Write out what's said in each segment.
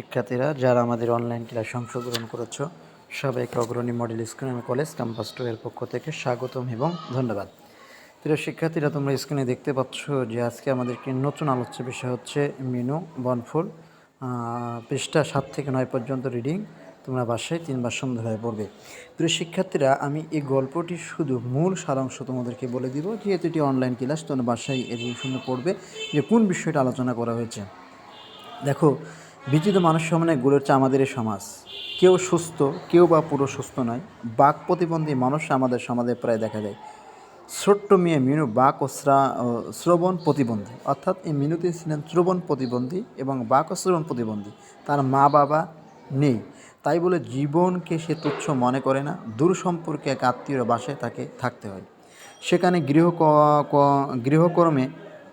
শিক্ষার্থীরা, যারা আমাদের অনলাইন ক্লাসে অংশগ্রহণ করেছ, সবাইকে অগ্রণী মডেল স্কুল এবং কলেজ ক্যাম্পাস টু এর পক্ষ থেকে স্বাগতম এবং ধন্যবাদ। প্রিয় শিক্ষার্থীরা, তোমরা স্ক্রিনে দেখতে পাচ্ছ যে আজকে আমাদেরকে নতুন আলোচ্য বিষয় হচ্ছে মিনু, বনফুল পৃষ্ঠা সাত থেকে নয় পর্যন্ত রিডিং তোমরা বাসায় তিনবার সন্ধ্যায় পড়বে। প্রিয় শিক্ষার্থীরা, আমি এই গল্পটি শুধু মূল সারাংশ তোমাদেরকে বলে দিব, যেহেতু এটি অনলাইন ক্লাস তোমরা বাসায় এই শুনে পড়বে যে কোন বিষয়টা আলোচনা করা হয়েছে। দেখো বিচিত মানুষ সমানে গড়ে হচ্ছে আমাদের এই সমাজ। কেউ সুস্থ, কেউ বা পুরো সুস্থ নয়। বাক প্রতিবন্ধী মানুষ আমাদের সমাজে প্রায় দেখা যায়। ছোট্ট মেয়ে মিনু বাক ও শ্রা- শ্রবণ প্রতিবন্ধী। অর্থাৎ এই মিনুতে ছিলেন শ্রবণ প্রতিবন্ধী এবং বাক ও শ্রবণ প্রতিবন্ধী। তার মা বাবা নেই। তাই বলে জীবনকে সে তুচ্ছ মনে করে না। দূর সম্পর্কে এক আত্মীয় বাসায় তাকে থাকতে হয়। সেখানে গৃহ গৃহকর্মে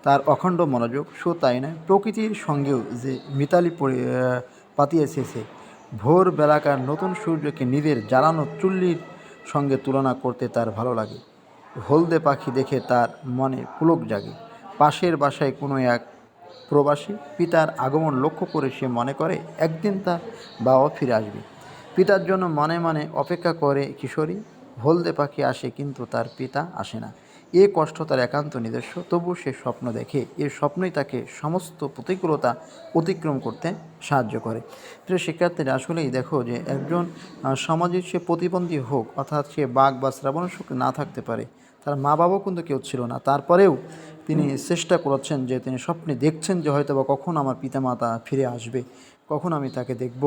তার অখণ্ড মনোযোগ শো তাই নয়, প্রকৃতির সঙ্গেও যে মিতালি পাতিয়েছে সে। ভোর বেলাকার নতুন সূর্যকে নিজের জ্বালানো চুল্লির সঙ্গে তুলনা করতে তার ভালো লাগে। হলদে পাখি দেখে তার মনে পুলক জাগে। পাশের বাসায় কোনো এক প্রবাসী পিতার আগমন লক্ষ্য করে সে মনে করে, একদিন তার বাবা ফিরে আসবে। পিতার জন্য মনে মনে অপেক্ষা করে কিশোরী হলদে পাখি আসে কিন্তু তার পিতা আসে না। এ কষ্ট তার একান্ত নিজস্ব তবু সে স্বপ্ন দেখে। এ স্বপ্নই তাকে সমস্ত প্রতিকূলতা অতিক্রম করতে সাহায্য করে। প্রিয় শিক্ষার্থীরা, আসলেই দেখো যে একজন সমাজের সে প্রতিবন্ধী হোক, অর্থাৎ সে বাঘ বা শ্রাবণ সুখ না থাকতে পারে, তার মা বাবাও কিন্তু কেউ ছিল না। তারপরেও তিনি চেষ্টা করেছেন যে তিনি স্বপ্নে দেখছেন যে হয়তো বা কখন আমার পিতামাতা ফিরে আসবে, কখন আমি তাকে দেখব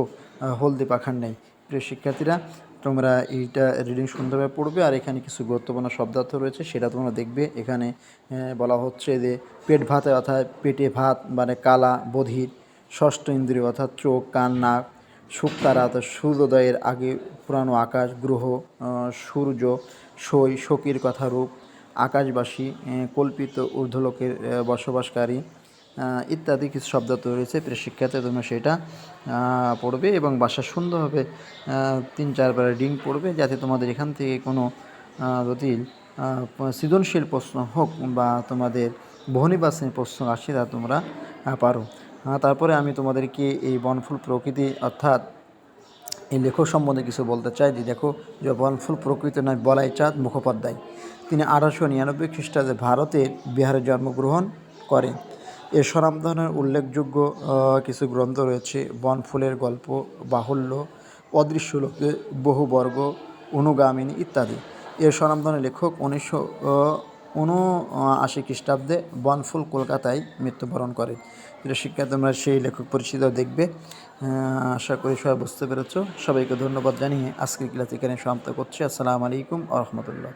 হলদে পাখার নেই প্রিয় শিক্ষার্থীরা তোমরা এইটা রিডিং সুন্দরভাবে পড়বে আর এখানে কিছু গুরুত্বপূর্ণ শব্দার্থ রয়েছে, সেটা তোমরা দেখবে। এখানে বলা হচ্ছে যে পেট ভাতে অর্থাৎ পেটে ভাত মানে কালা, বধির, ষষ্ঠ ইন্দ্রিয় অর্থাৎ চোখ, কান, নাক শুক্তারা অর্থাৎ সূর্যোদয়ের আগে পুরানো আকাশ, গ্রহ সূর্য, সই সখীর কথা রূপ, আকাশবাসী কল্পিত ঊর্ধ্বলোকের বসবাসকারী ইত্যাদি কিছু শব্দার্থ রয়েছে প্রিয় শিক্ষার্থী, তোমরা সেটা পড়বে এবং বাসা সুন্দরভাবে তিন চারবার রিডিং পড়বে যাতে তোমাদের এখান থেকে কোনো জটিল সৃজনশীল প্রশ্ন হোক বা তোমাদের বহুনির্বাচনী প্রশ্ন আসে তা তোমরা পারো। তারপরে আমি তোমাদেরকে এই বনফুল প্রকৃতি অর্থাৎ এই লেখক সম্বন্ধে কিছু বলতে চাই। যে দেখো, যে বনফুল প্রকৃতি নয়, বলাই চাঁদ মুখোপাধ্যায়। তিনি আঠারোশো নিরানব্বই খ্রিস্টাব্দে ভারতের বিহারে জন্মগ্রহণ করেন। এর স্বনামধনের উল্লেখযোগ্য কিছু গ্রন্থ রয়েছে। বনফুলের গল্প, বাহুল্য, অদৃশ্য লোকে, বহুবর্গ, অনুগামিনী ইত্যাদি। এর স্বনামধনের লেখক উনিশশো উনআশি খ্রিস্টাব্দে বনফুল কলকাতায় মৃত্যুবরণ করে প্রিয় শিক্ষা, তোমরা সেই লেখক পরিচিত দেখবে। আশা করি সবাই বুঝতে পেরেছ। সবাইকে ধন্যবাদ জানিয়ে আজকের ক্লাস এখানে সমাপ্ত করছি। আসসালামু আলাইকুম আ রহমতুল্লাহ।